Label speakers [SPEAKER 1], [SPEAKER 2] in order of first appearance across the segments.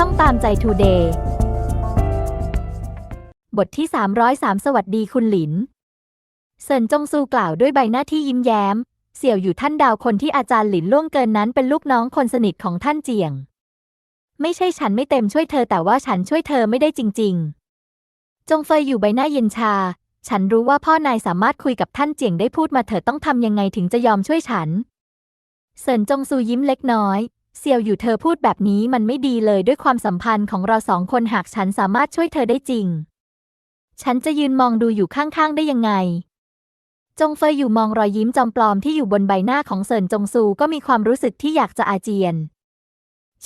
[SPEAKER 1] ช่องตามใจทูเดย์บทที่ 303 สวัสดีคุณหลินเซินจงซูกล่าวด้วยใบหน้าที่ยิ้มแย้ม เสี่ยวอยู่ท่านดาวคนที่อาจารย์หลินล่วงเกินนั้นเป็นลูกน้องคนสนิทของท่านเจียง ไม่ใช่ฉันไม่เต็มช่วยเธอแต่ว่าฉันช่วยเธอไม่ได้จริง ๆ จงเฟยอยู่ใบหน้าเย็นชา ฉันรู้ว่าพ่อนายสามารถคุยกับท่านเจียงได้พูดมาเถอะต้องทำยังไงถึงจะยอมช่วยฉัน เซินจงซูยิ้มเล็กน้อย เซียวอยู่เธอพูดแบบนี้มันไม่ดีเลยด้วยความสัมพันธ์ของเราสองคนหากฉันสามารถช่วยเธอได้จริง ฉันจะยืนมองดูอยู่ข้างๆได้ยังไง จงเฟยอยู่มองรอยยิ้มจอมปลอมที่อยู่บนใบหน้าของเซินจงซูก็มีความรู้สึกที่อยากจะอาเจียน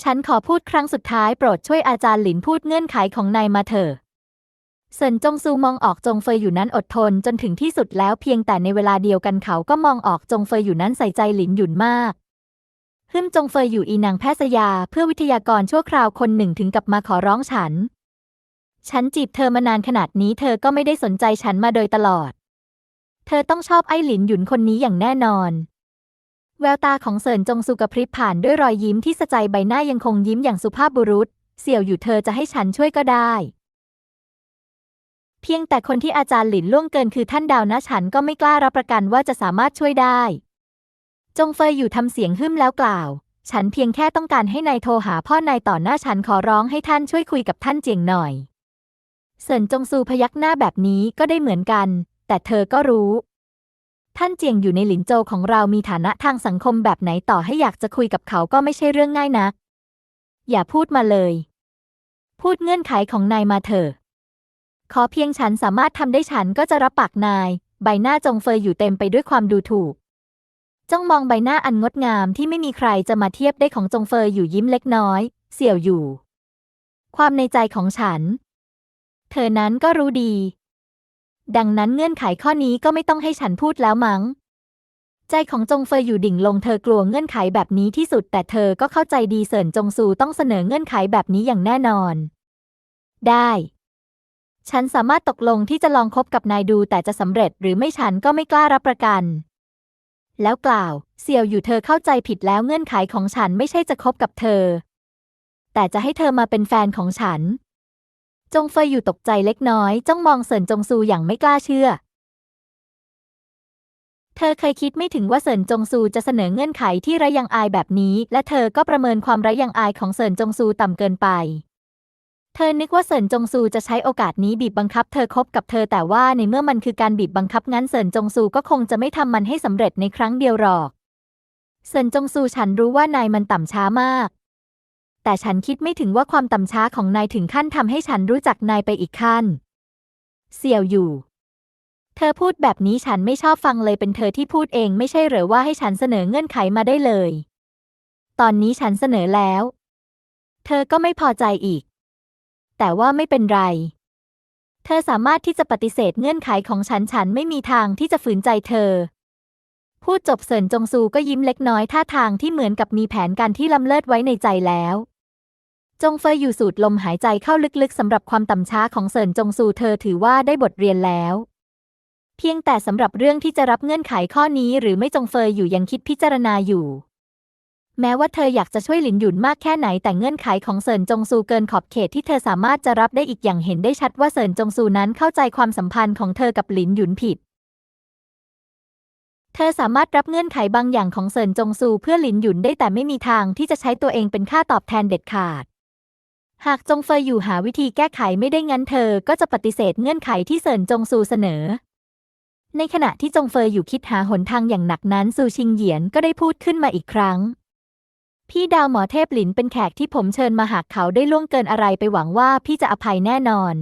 [SPEAKER 1] ฉันขอพูดครั้งสุดท้ายโปรดช่วยอาจารย์หลินพูดเงื่อนไขของนายมาเถอะเซินจงซูมองออกจงเฟยอยู่นั้นอดทนจนถึงที่สุดแล้วเพียงแต่ในเวลาเดียวกันเขาก็มองออกจงเฟยอยู่นั้นใส่ใจหลินหยุนมาก ฮึ่มจงเฟยอยู่อีนางแพทยาเพื่อวิทยากรชั่วคราวคนหนึ่งถึงกับมาขอร้องฉัน ฉันจีบเธอมานานขนาดนี้เธอก็ไม่ได้สนใจฉันมาโดยตลอด เธอต้องชอบไอ้หลินหยุนคนนี้อย่างแน่นอน แววตาของเสินจงสุกระพริบผ่านด้วยรอยยิ้มที่สะใจใบหน้ายังคงยิ้มอย่างสุภาพบุรุษ เสี่ยวอยู่เธอจะให้ฉันช่วยก็ได้ เพียงแต่คนที่อาจารย์หลินล่วงเกินคือท่านดาวนะฉันก็ไม่กล้ารับประกันว่าจะสามารถช่วยได้ จงเฟยอยู่ทำเสียงหึ่มแล้วกล่าว ฉันเพียงแค่ต้องการให้นายโทรหาพ่อนายต่อหน้าฉันขอร้องให้ท่านช่วยคุยกับท่านเจียงหน่อยเซินจงซูพยักหน้าแบบนี้ก็ได้เหมือนกัน แต่เธอก็รู้ ท่านเจียงอยู่ในหลินโจวของเรามีฐานะทางสังคมแบบไหนต่อให้อยากจะคุยกับเขาก็ไม่ใช่เรื่องง่ายนัก อย่าพูดมาเลย พูดเงื่อนไขของนายมาเถอะขอเพียงฉันสามารถทำได้ฉันก็จะรับปากนาย ใบหน้าจงเฟยอยู่เต็มไปด้วยความดูถูก จ้องมองใบหน้าอันงดงามที่ไม่มีใครจะมาเทียบได้ของจงเฟยอยู่ยิ้มเล็กน้อย เสี่ยวอยู่ ความในใจของฉัน เธอนั้นก็รู้ดี ดังนั้นเงื่อนไขข้อนี้ก็ไม่ต้องให้ฉันพูดแล้วมั้ง ใจของจงเฟยอยู่ดิ่งลงเธอกลัวเงื่อนไขแบบนี้ที่สุด แต่เธอก็เข้าใจดีเสินจงซูต้องเสนอเงื่อนไขแบบนี้อย่างแน่นอน ได้ ฉันสามารถตกลงที่จะลองคบกับนายดูแต่จะสำเร็จหรือไม่ฉันก็ไม่กล้ารับประกัน แล้วกล่าว เสี่ยวอยู่เธอเข้าใจผิดแล้วเงื่อนไขของฉันไม่ใช่จะคบกับเธอ แต่จะให้เธอมาเป็นแฟนของฉัน จงเฟยอยู่ตกใจเล็กน้อย จ้องมองเซินจงซูอย่างไม่กล้าเชื่อ เธอเคยคิดไม่ถึงว่าเซินจงซูจะเสนอเงื่อนไขที่ระยังอายแบบนี้ และเธอก็ประเมินความระยังอายของเซินจงซูต่ำเกินไป ธอนึกว่าเซินจงซูจะใช้โอกาสนี้บีบบังคับเธอคบกับเธอแต่ว่าในเมื่อมันคือการบีบบังคับงั้นเซินจงซูก็คงจะไม่ทำมันให้สำเร็จในครั้งเดียวหรอก เซินจงซูฉันรู้ว่านายมันต่ำช้ามาก แต่ฉันคิดไม่ถึงว่าความต่ำช้าของนายถึงขั้นทำให้ฉันรู้จักนายไปอีกขั้น เสี่ยวอยู่ เธอพูดแบบนี้ฉันไม่ชอบฟังเลยเป็นเธอที่พูดเองไม่ใช่เหรือว่าให้ฉันเสนอเงื่อนไขมาได้เลย ตอนนี้ฉันเสนอแล้ว เธอก็ไม่พอใจอีก แต่ว่าไม่เป็นไร เธอสามารถที่จะปฏิเสธเงื่อนไขของฉันฉันไม่มีทางที่จะฝืนใจเธอ พูดจบเสินจงซูก็ยิ้มเล็กน้อยท่าทางที่เหมือนกับมีแผนการที่ล้ำเลิศไว้ในใจแล้ว จงเฟยอยู่สูดลมหายใจเข้าลึกๆสำหรับความต่ำช้าของเสินจงซูเธอถือว่าได้บทเรียนแล้วเพียงแต่สำหรับเรื่องที่จะรับเงื่อนไขข้อนี้หรือไม่จงเฟยอยู่ยังคิดพิจารณาอยู่ แม้ว่าเธออยากจะช่วยหลินหยุนมากแค่ไหนแต่เงื่อนไขของเสินจงซูเกินขอบเขตที่เธอสามารถจะรับได้อีกอย่างเห็นได้ชัดว่าเสินจงซูนั้นเข้าใจความสัมพันธ์ของเธอกับหลินหยุนผิด เธอสามารถรับเงื่อนไขบางอย่างของเซินจงซูเพื่อหลินหยุนได้แต่ไม่มีทางที่จะใช้ตัวเองเป็นค่าตอบแทนเด็ดขาด หากจงเฟยอยู่หาวิธีแก้ไขไม่ได้งั้นเธอก็จะปฏิเสธเงื่อนไขที่เซินจงซูเสนอในขณะที่จงเฟยอยู่คิดหาหนทางอย่างหนักนั้นซูชิงเหยียนก็ได้พูดขึ้นมาอีกครั้ง พี่ดาวหมอเทพหลินเป็นแขกที่ผมเชิญมาหากเขาได้ล่วงเกินอะไรไปหวังว่าพี่จะอภัยแน่นอน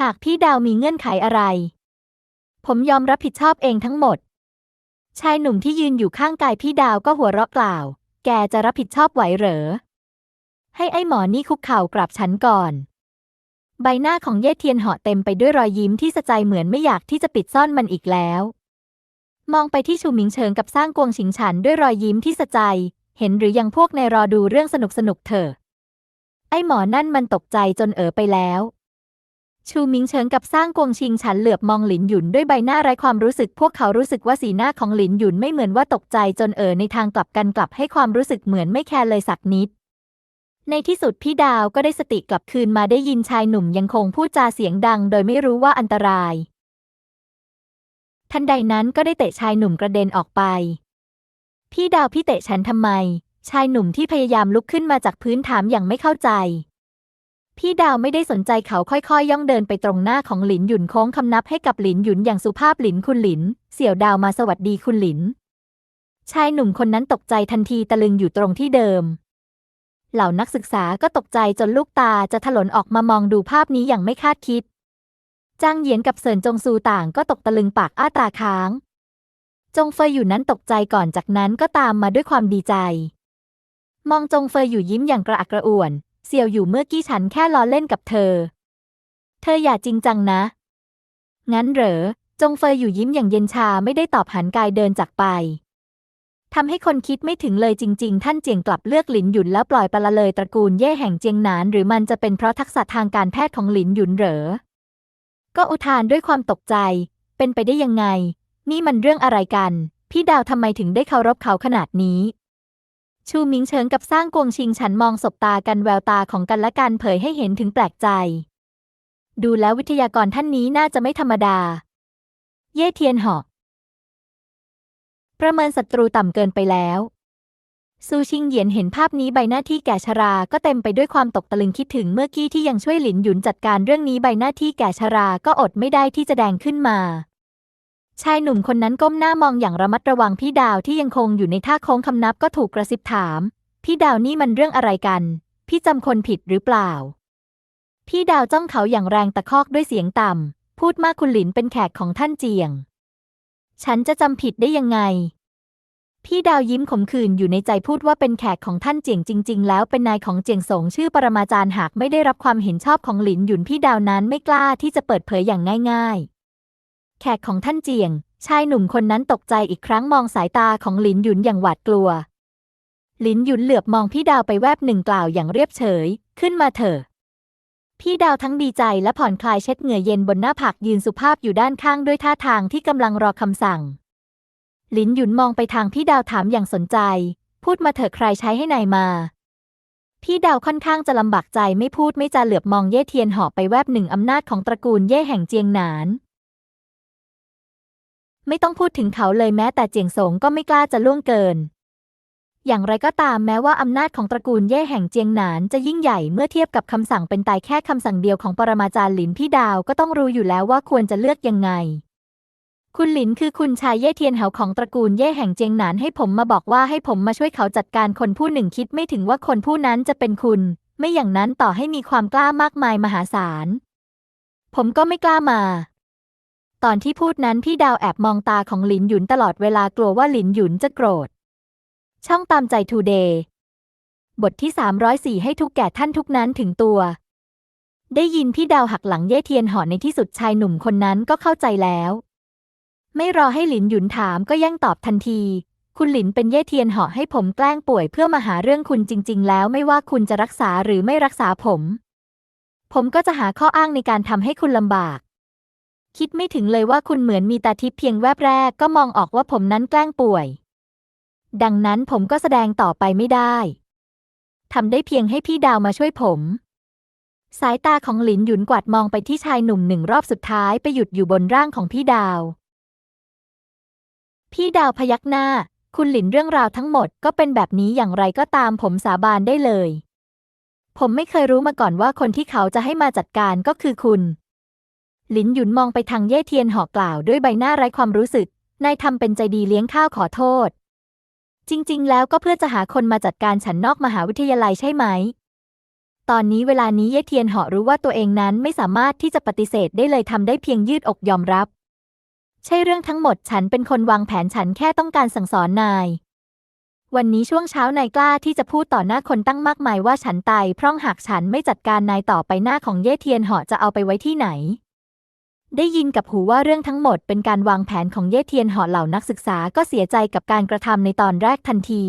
[SPEAKER 1] หากพี่ดาวมีเงื่อนไขอะไร ผมยอมรับผิดชอบเองทั้งหมด ชายหนุ่มที่ยืนอยู่ข้างกายพี่ดาวก็หัวเราะกล่าว แกจะรับผิดชอบไหวเหรอ ให้ไอ้หมอนี่คุกเข่ากราบฉันก่อน ใบหน้าของเย่เทียนเหาะเต็มไปด้วยรอยยิ้มที่สะใจเหมือนไม่อยากที่จะปิดซ่อนมันอีกแล้วมองไปที่ชูหมิงเฉิงกับสร้างกวงฉิงฉันด้วยรอยยิ้มที่สะใจ เห็นหรือยังพวกในรอดูเรื่องสนุกสนุกๆเถอะ ไอ้หมอนั่นมันตกใจจนเอ๋อไปแล้ว ชูมิงเฉิงกับสร้างกวงชิงฉันเหลือบมองหลินหยุนด้วยใบหน้าไร้ความรู้สึก พวกเขารู้สึกว่าสีหน้าของหลินหยุนไม่เหมือนว่าตกใจจนเอ๋อในทางกลับกันกลับให้ความรู้สึกเหมือนไม่แคร์เลยสักนิด ในที่สุดพี่ดาวก็ได้สติกลับคืนมาได้ยินชายหนุ่มยังคงพูดจาเสียงดัง โดยไม่รู้ว่าอันตราย ทันใดนั้นก็ได้เตะชายหนุ่มกระเด็นออกไป พี่ดาวพี่เตะฉันทำไม ชายหนุ่มที่พยายามลุกขึ้นมาจากพื้นถามอย่างไม่เข้าใจ พี่ดาวไม่ได้สนใจเขาค่อยๆ ย่องเดินไปตรงหน้าของหลินหยุนโค้งคำนับให้กับหลินหยุนอย่างสุภาพหลินคุณหลิน เสี่ยวดาวมาสวัสดีคุณหลิน ชายหนุ่มคนนั้นตกใจทันทีตะลึงอยู่ตรงที่เดิม เหล่านักศึกษาก็ตกใจจนลูกตาจะถลนออกมามองดูภาพนี้อย่างไม่คาดคิดจ้างเหยียนกับเซินจงซูต่างก็ตกตะลึงปากอ้าตาค้าง จงเฟยอยู่นั้นตกใจก่อนจากนั้นก็ตามมาด้วยความดีใจ มองจงเฟยอยู่ยิ้มอย่างกระอักกระอ่วน เสี่ยวอยู่เมื่อกี้ฉันแค่ล้อเล่นกับเธอ เธออย่าจริงจังนะ งั้นเหรอ จงเฟยอยู่ยิ้มอย่างเย็นชาไม่ได้ตอบหันกายเดินจากไปทำให้คนคิดไม่ถึงเลยจริง ๆ ท่านเจียงกลับเลือกหลินหยุนแล้วปล่อยปละเลยตระกูลเย่แห่งเจียงหนาน หรือมันจะเป็นเพราะทักษะทางการแพทย์ของหลินหยุนเหรอ ก็อุทานด้วยความตกใจ เป็นไปได้ยังไง นี่มันเรื่องอะไรกัน พี่ดาวทำไมถึงได้เคารพเขาขนาดนี้ ชูมิงเฉิงกับสร้างกวงชิงฉันมองสบตากันแววตาของกันและกันเผยให้เห็นถึงแปลกใจ ดูแล้ววิทยากรท่านนี้น่าจะไม่ธรรมดา เย่เทียนหอกประเมินศัตรูต่ำเกินไปแล้วซูชิงเหยียนเห็นภาพนี้ใบหน้าที่แก่ชรา ก็เต็มไปด้วยความตกตะลึงคิดถึงเมื่อกี้ที่ยังช่วยหลินหยุนจัดการเรื่องนี้ใบหน้าที่แก่ชรา ก็อดไม่ได้ที่จะแดงขึ้นมา ชายหนุ่มคนนั้นก้มหน้ามองอย่างระมัดระวังพี่ดาวที่ยังคงอยู่ในท่าโค้งคำนับก็ถูกกระซิบถาม พี่ดาวนี่มันเรื่องอะไรกัน พี่จำคนผิดหรือเปล่า พี่ดาวจ้องเขาอย่างแรงตะคอกด้วยเสียงต่ำ พูดมากคุณหลินเป็นแขกของท่านเจียง ฉันจะจำผิดได้ยังไง พี่ดาวยิ้มขมขื่นอยู่ในใจพูดว่าเป็นแขกของท่านเจียงจริง ๆ แล้วเป็นนายของเจียงสงชื่อปรมาจารย์หากไม่ได้รับความเห็นชอบของหลินหยุนพี่ดาวนั้นไม่กล้าที่จะเปิดเผยอย่างง่าย ๆ แขกของท่านเจียง ชายหนุ่มคนนั้นตกใจอีกครั้งมองสายตาของหลินหยุนอย่างหวาดกลัว หลินหยุนเหลือบมองพี่ดาวไปแวบหนึ่งกล่าวอย่างเรียบเฉย ขึ้นมาเถอะ พี่ดาวทั้งดีใจและผ่อนคลายเช็ดเหงื่อเย็นบนหน้าผากยืนสุภาพอยู่ด้านข้างด้วยท่าทางที่กำลังรอคำสั่ง หลินหยุนมองไปทางพี่ดาวถามอย่างสนใจ พูดมาเถอะใครใช้ให้นายมา พี่ดาวค่อนข้างจะลำบากใจไม่พูดไม่จาเหลือบมองเย่เทียนหอบไปแวบหนึ่งอำนาจของตระกูลเย่แห่งเจียงหนาน ไม่ต้องพูดถึงเขาเลยแม้แต่เจียงสงก็ไม่กล้าจะล่วงเกิน อย่างไรก็ตามแม้ว่าอำนาจของตระกูลเย่แห่งเจียงหนานจะยิ่งใหญ่เมื่อเทียบกับคำสั่งเป็นตายแค่คำสั่งเดียวของปรมาจารย์หลินพี่ดาวก็ต้องรู้อยู่แล้วว่าควรจะเลือกยังไง คุณหลินคือคุณชายเย่เทียนเหาของตระกูลเย่แห่งเจียงหนานให้ผมมาบอกว่าให้ผมมาช่วยเขาจัดการคนผู้หนึ่งคิดไม่ถึงว่าคนผู้นั้นจะเป็นคุณ ไม่อย่างนั้นต่อให้มีความกล้ามากมายมหาศาล ผมก็ไม่กล้ามา ตอนที่พูดนั้นพี่ดาวแอบมองตาของหลินหยุนตลอดเวลากลัวว่าหลินหยุนจะโกรธ ช่องตามใจทูเดย์บทที่ 304 ให้ทุกแก่ท่านทุกนั้นถึงตัว ได้ยินพี่ดาวหักหลังเย่เทียนหอในที่สุดชายหนุ่มคนนั้นก็เข้าใจแล้ว ไม่รอให้หลินหยุนถามก็แย่งตอบทันที คุณหลินเป็นเย่เทียนหาะให้ผมแกล้งป่วยเพื่อมาหาเรื่องคุณจริง ๆ แล้วไม่ว่าคุณจะรักษาหรือไม่รักษาผม ผมก็จะหาข้ออ้างในการทำให้คุณลำบาก คิดไม่ถึงเลยว่าคุณเหมือนมีตาทิพย์เพียงแวบแรกก็มองออกว่าผมนั้นแกล้งป่วย ดังนั้นผมก็แสดงต่อไปไม่ได้ทำได้เพียงให้พี่ดาวมาช่วยผม สายตาของหลินหยุนกวาดมองไปที่ชายหนุ่มหนึ่งรอบสุดท้ายไปหยุดอยู่บนร่างของพี่ดาว พี่ดาวพยักหน้า คุณหลินเรื่องราวทั้งหมดก็เป็นแบบนี้อย่างไรก็ตามผมสาบานได้เลย ผมไม่เคยรู้มาก่อนว่าคนที่เขาจะให้มาจัดการก็คือคุณ หลินหยุนมองไปทางเย่เทียนหอกล่าวด้วยใบหน้าไร้ความรู้สึก นายทำเป็นใจดีเลี้ยงข้าวขอโทษ จริง ๆ แล้วก็เพื่อจะหาคนมาจัดการฉันนอกมหาวิทยาลัยใช่ไหม ตอนนี้เวลานี้เย่เทียนหาะรู้ว่าตัวเองนั้นไม่สามารถที่จะปฏิเสธได้เลยทำได้เพียงยืดอกยอมรับ ใช่เรื่องทั้งหมดฉันเป็นคนวางแผนฉันแค่ต้องการสั่งสอนนาย วันนี้ช่วงเช้านายกล้าที่จะพูดต่อหน้าคนตั้งมากมายว่าฉันตายเพราะหากฉันไม่จัดการนายต่อไปหน้าของเย่เทียนหาะจะเอาไปไว้ที่ไหน ได้ยินกับหูว่าเรื่องทั้งหมดเป็นการวางแผนของเย่เทียนหาะเหล่านักศึกษาก็เสียใจกับการกระทำในตอนแรกทันที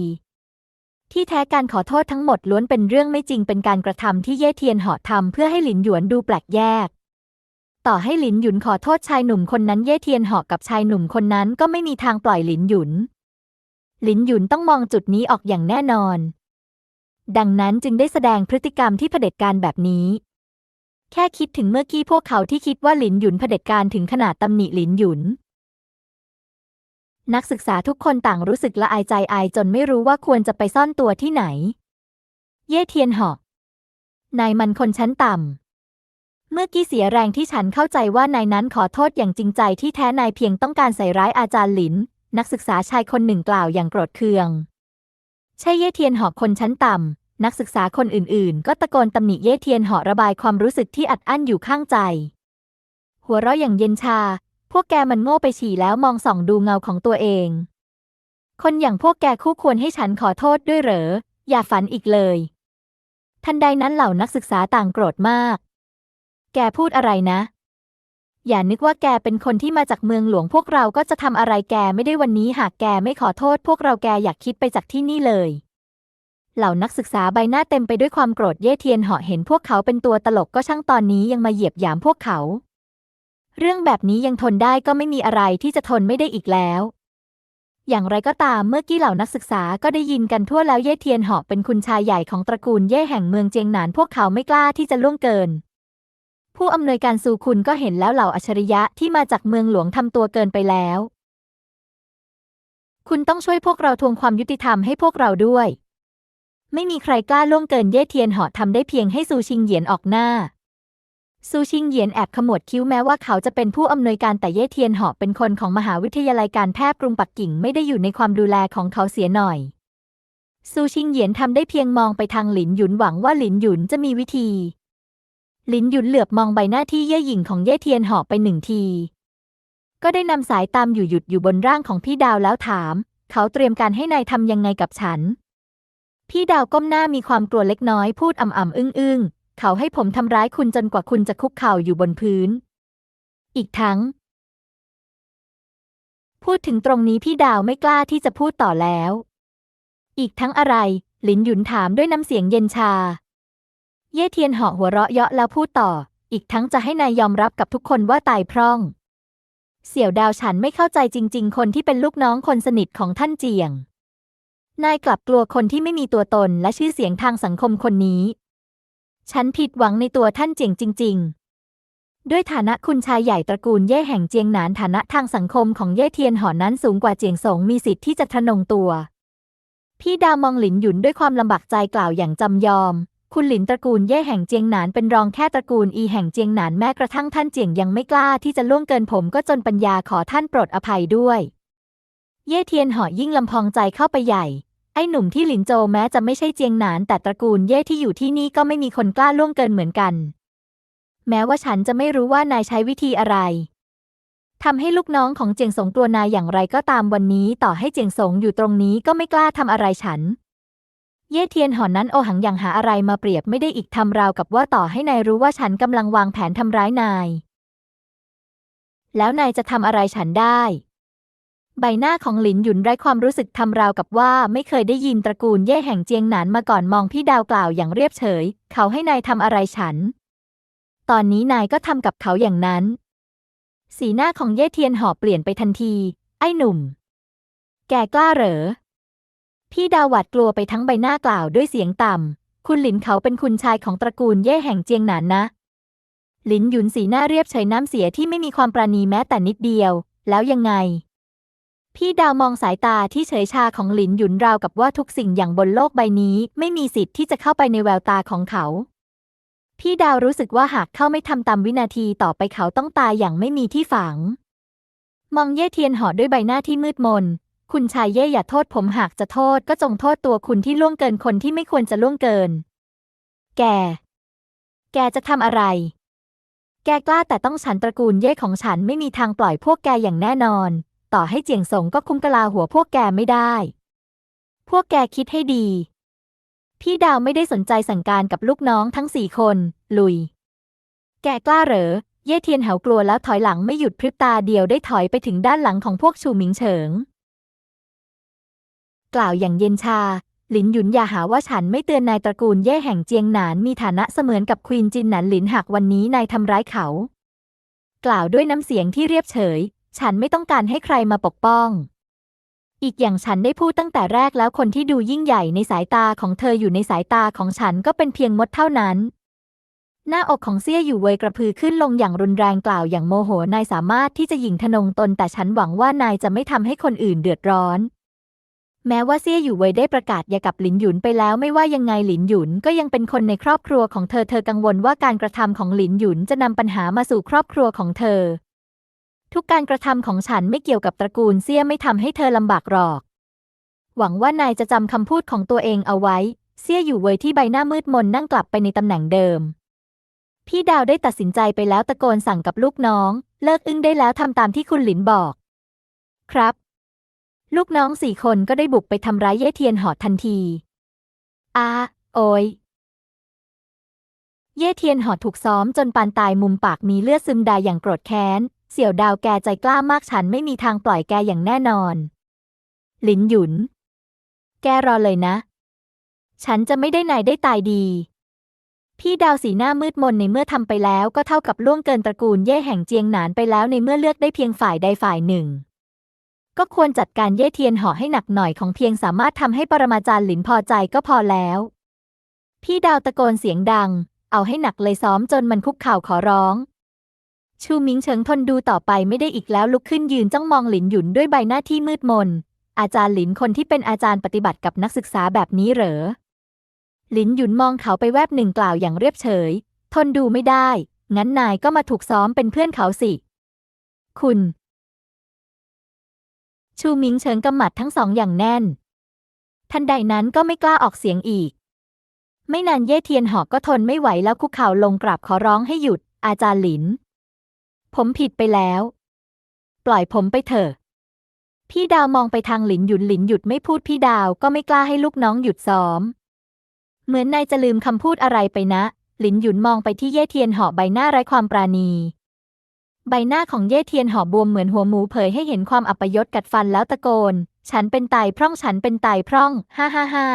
[SPEAKER 1] ที่แท้การขอโทษทั้งหมดล้วนเป็นเรื่องไม่จริงเป็นการกระทำที่เย่เทียนหาะทำเพื่อให้หลินหยวนดูแปลกแยก ต่อให้หลินหยุนขอโทษชายหนุ่มคนนั้นเย่เทียนหาะกับชายหนุ่มคนนั้นก็ไม่มีทางปล่อยหลินหยุน หลินหยุนต้องมองจุดนี้ออกอย่างแน่นอน ดังนั้นจึงได้แสดงพฤติกรรมที่เผด็จการแบบนี้ แค่คิดถึงเมื่อกี้พวกเขาที่คิดว่าหลินหยุนเผด็จการถึงขนาดตำหนิหลินหยุน นักศึกษาทุกคนต่างรู้สึกละอายใจอายจนไม่รู้ว่าควรจะไปซ่อนตัวที่ไหน เย่เทียนหอกนายมันคนชั้นต่ำ เมื่อกี้เสียแรงที่ฉันเข้าใจว่านายนั้นขอโทษอย่างจริงใจที่แท้นายเพียงต้องการใส่ร้ายอาจารย์หลิน นักศึกษาชายคนหนึ่งกล่าวอย่างโกรธเคือง ใช่เย่เทียนหอกคนชั้นต่ำ นักศึกษาคนอื่นๆ ก็ตะโกนตำหนิเย่เทียนหอระบายความรู้สึกที่อัดอั้นอยู่ข้างใจ หัวเราะอย่างเย็นชา พวกแกมันโง่ไปฉี่แล้วมองส่องดูเงาของตัวเอง คนอย่างพวกแกคู่ควรให้ฉันขอโทษด้วยเหรอ อย่าฝันอีกเลย ทันใดนั้นเหล่านักศึกษาต่างโกรธมาก แกพูดอะไรนะ อย่านึกว่าแกเป็นคนที่มาจากเมืองหลวงพวกเราก็จะทำอะไรแกไม่ได้วันนี้หากแกไม่ขอโทษ พวกเราแกอยากคิดไปจากที่นี่เลย เหล่านักศึกษาใบหน้าเต็มไปด้วยความโกรธเย่เทียนเหาะเห็นพวกเขาเป็นตัวตลกก็ช่างตอนนี้ยังมาเหยียบหยามพวกเขา เรื่องแบบนี้ยังทนได้ก็ไม่มีอะไรที่จะทนไม่ได้อีกแล้ว อย่างไรก็ตามเมื่อกี้เหล่านักศึกษาก็ได้ยินกันทั่วแล้วเย่เทียนเหาะเป็นคุณชายใหญ่ของตระกูลเย่แห่งเมืองเจียงหนานพวกเขาไม่กล้าที่จะล่วงเกิน ผู้อำนวยการซูคุณก็เห็นแล้วเหล่าอัจฉริยะที่มาจากเมืองหลวงทำตัวเกินไปแล้ว คุณต้องช่วยพวกเราทวงความยุติธรรมให้พวกเราด้วย ไม่มีใครกล้าล่วงเกินเย่เทียนเหาะทำได้เพียงให้ซูชิงเหยียนออกหน้า ซูชิงเหยียนแอบขมวดคิ้วแม้ว่าเขาจะเป็นผู้อำนวยการแต่เย่เทียนเหาะเป็นคนของมหาวิทยาลัยการแพทย์กรุงปักกิ่งไม่ได้อยู่ในความดูแลของเขาเสียหน่อย ซูชิงเหยียนทำได้เพียงมองไปทางหลินหยุนหวังว่าหลินหยุนจะมีวิธี หลินหยุนเหลือบมองใบหน้าที่เย่หยิ่งของเย่เทียนเหาะไปหนึ่งที ก็ได้นำสายตามอยู่หยุดอยู่บนร่างของพี่ดาวแล้วถาม เขาเตรียมการให้นายทำยังไงกับฉัน พี่ดาวก้มหน้ามีความกลัวเล็กน้อยพูดอ่ำๆอึ้งๆ เขาให้ผมทำร้ายคุณจนกว่าคุณจะคุกเข่าอยู่บนพื้น อีกทั้ง พูดถึงตรงนี้พี่ดาวไม่กล้าที่จะพูดต่อแล้ว อีกทั้งอะไร หลินหยุนถามด้วยน้ำเสียงเย็นชา เย่เทียนเหาะหัวเราะเยาะแล้วพูดต่อ อีกทั้งจะให้นายยอมรับกับทุกคนว่าตายพร่อง เสี่ยวดาวฉันไม่เข้าใจจริง ๆ คนที่เป็นลูกน้องคนสนิทของท่านเจียง นายกลับกลัวคนที่ไม่มีตัวตนและชื่อเสียงทางสังคมคนนี้ ฉันผิดหวังในตัวท่านเจียงจริง ๆ ด้วยฐานะคุณชายใหญ่ตระกูลเย่แห่งเจียงหนานฐานะทางสังคมของเย่เทียนหอนั้นสูงกว่าเจียงสงมีสิทธิ์ที่จะทะนงตัว พี่ดาวมองหลินหยุนด้วยความลำบากใจกล่าวอย่างจำยอม คุณหลินตระกูลเย่แห่งเจียงหนานเป็นรองแค่ตระกูลอีแห่งเจียงหนานแม้กระทั่งท่านเจียงยังไม่กล้าที่จะล่วงเกินผมก็จนปัญญาขอท่านโปรดอภัยด้วย เย่เทียนหอยิ่งลำพองใจเข้าไปใหญ่ ไอ้หนุ่มที่หลินโจแม้จะไม่ใช่เจียงหนาน แต่ตระกูลเย่ที่อยู่ที่นี่ก็ไม่มีคนกล้าล่วงเกินเหมือนกัน แม้ว่าฉันจะไม่รู้ว่านายใช้วิธีอะไรทำให้ลูกน้องของเจียงสงกลัวนายอย่างไรก็ตามวันนี้ ต่อให้เจียงสงอยู่ตรงนี้ก็ไม่กล้าทำอะไรฉัน เย่เทียนหอนนั้นโอหังอย่างหาอะไรมาเปรียบไม่ได้อีกทำราวกับว่าต่อให้นายรู้ว่าฉันกำลังวางแผนทำร้ายนาย แล้วนายจะทำอะไรฉันได้ ใบหน้าของหลินหยุนไร้ความรู้สึกทำราวกับว่าไม่เคยได้ยินตระกูลเย่แห่งเจียงหนานมาก่อนมองพี่ดาวกล่าวอย่างเรียบเฉย เขาให้นายทำอะไรฉัน ตอนนี้นายก็ทำกับเขาอย่างนั้น สีหน้าของเย่เทียนหอเปลี่ยนไปทันที ไอ้หนุ่ม แกกล้าเหรอ พี่ดาวหวาดกลัวไปทั้งใบหน้ากล่าวด้วยเสียงต่ำคุณหลินเขาเป็นคุณชายของตระกูลเย่แห่งเจียงหนานนะ หลินหยุนสีหน้าเรียบเฉยน้ำเสียที่ไม่มีความปราณีแม้แต่นิดเดียว แล้วยังไง พี่ดาวมองสายตาที่เฉยชาของหลินหยุนราวกับว่าทุกสิ่งอย่างบนโลกใบนี้ ไม่มีสิทธิ์ที่จะเข้าไปในแววตาของเขา พี่ดาวรู้สึกว่าหากเข้าไม่ทำตามวินาทีต่อไปเขาต้องตายอย่างไม่มีที่ฝัง มองเย่เทียนหอด้วยใบหน้าที่มืดมน คุณชายเย่อย่าโทษผมหากจะโทษก็จงโทษตัวคุณที่ล่วงเกินคนที่ไม่ควรจะล่วงเกิน แก แกจะทำอะไร แกกล้าแต่ต้องฉันตระกูลเย่ของฉันไม่มีทางปล่อยพวกแกอย่างแน่นอน ต่อให้เจียงสงก็คุ้มกลาหัวพวกแกไม่ได้ พวกแกคิดให้ดี พี่ดาวไม่ได้สนใจสั่งการกับลูกน้องทั้งสี่คน ลุย แกกล้าเหรอ เย่เทียนเหากลัวแล้วถอยหลังไม่หยุดพริบตาเดียวได้ถอยไปถึงด้านหลังของพวกชูหมิงเฉิง กล่าวอย่างเย็นชาหลินหยุนอย่าหาว่าฉันไม่เตือนนายตระกูลเย่แห่งเจียงหนานมีฐานะเสมือนกับควีนจินหนานหลินหากวันนี้นายทำร้ายเขา กล่าวด้วยน้ำเสียงที่เรียบเฉย ฉันไม่ต้องการให้ใครมาปกป้อง อีกอย่างฉันได้พูดตั้งแต่แรกแล้วคนที่ดูยิ่งใหญ่ในสายตาของเธออยู่ในสายตาของฉันก็เป็นเพียงมดเท่านั้น หน้าอกของเซี่ยอยู่เวยกระพือขึ้นลงอย่างรุนแรงกล่าวอย่างโมโหนายสามารถที่จะหยิ่งทนงตน แต่ฉันหวังว่านายจะไม่ทำให้คนอื่นเดือดร้อนแม้ว่าเซี่ยอยู่เวยได้ประกาศหย่ากับหลินหยุนไปแล้วไม่ว่ายังไงหลินหยุนก็ยังเป็นคนในครอบครัวของเธอเธอกังวลว่าการกระทำของหลินหยุนจะนำปัญหามาสู่ครอบครัวของเธอ ทุกการกระทำของฉันไม่เกี่ยวกับตระกูลเซี่ยไม่ทำให้เธอลำบากหรอก หวังว่านายจะจำคำพูดของตัวเองเอาไว้ เซี่ยอยู่เวยที่ใบหน้ามืดมนนั่งกลับไปในตำแหน่งเดิม พี่ดาวได้ตัดสินใจไปแล้วตะโกนสั่งกับลูกน้อง เลิกอึ้งได้แล้วทำตามที่คุณหลินบอก ครับ ลูกน้องสี่คนก็ได้บุกไปทำร้ายเย่เทียนหอดทันที อาโอยเย่เทียนหอดถูกซ้อมจนปานตายมุมปากมีเลือดซึมดายอย่างโกรธแค้น เสี่ยวดาวแกใจกล้ามากฉันไม่มีทางปล่อยแกอย่างแน่นอน หลินหยุน แกรอเลยนะ ฉันจะไม่ได้นายได้ตายดี พี่ดาวสีหน้ามืดมนในเมื่อทำไปแล้วก็เท่ากับล่วงเกินตระกูลเย่แห่งเจียงหนานไปแล้วในเมื่อเลือกได้เพียงฝ่ายใดฝ่ายหนึ่ง ก็ควรจัดการเย่เทียนห่อให้หนักหน่อยของเพียงสามารถทำให้ปรมาจารย์หลินพอใจก็พอแล้ว พี่ดาวตะโกนเสียงดัง เอาให้หนักเลยซ้อมจนมันคุกเข่าขอร้อง ชูมิงเฉิงทนดูต่อไปไม่ได้อีกแล้วลุกขึ้นยืนจ้องมองหลินหยุนด้วยใบหน้าที่มืดมน อาจารย์หลินคนที่เป็นอาจารย์ปฏิบัติกับนักศึกษาแบบนี้เหรอ หลินหยุนมองเขาไปแวบหนึ่งกล่าวอย่างเรียบเฉย ทนดูไม่ได้ งั้นนายก็มาถูกซ้อมเป็นเพื่อนเขาสิ คุณ ชูมิงเฉิงกำหมัดทั้งสองอย่างแน่น ทันใดนั้นก็ไม่กล้าออกเสียงอีก ไม่นานเย่เทียนหอกก็ทนไม่ไหวแล้วคุกเข่าลงกราบขอร้องให้หยุด อาจารย์หลิน ผมผิดไปแล้ว ปล่อยผมไปเถอะ พี่ดาวมองไปทางหลินหยุนหลินหยุดไม่พูดพี่ดาวก็ไม่กล้าให้ลูกน้องหยุดซ้อม เหมือนนายจะลืมคำพูดอะไรไปนะ หลินหยุนมองไปที่เย่เทียนหอใบหน้าไร้ความปราณี ใบหน้าของเย่เทียนหอบวมเหมือนหัวหมูเผยให้เห็นความอัปยศกัดฟันแล้วตะโกน ฉันเป็นไตพร่องฉันเป็นไตพร่อง ฮ่าฮ่าฮ่า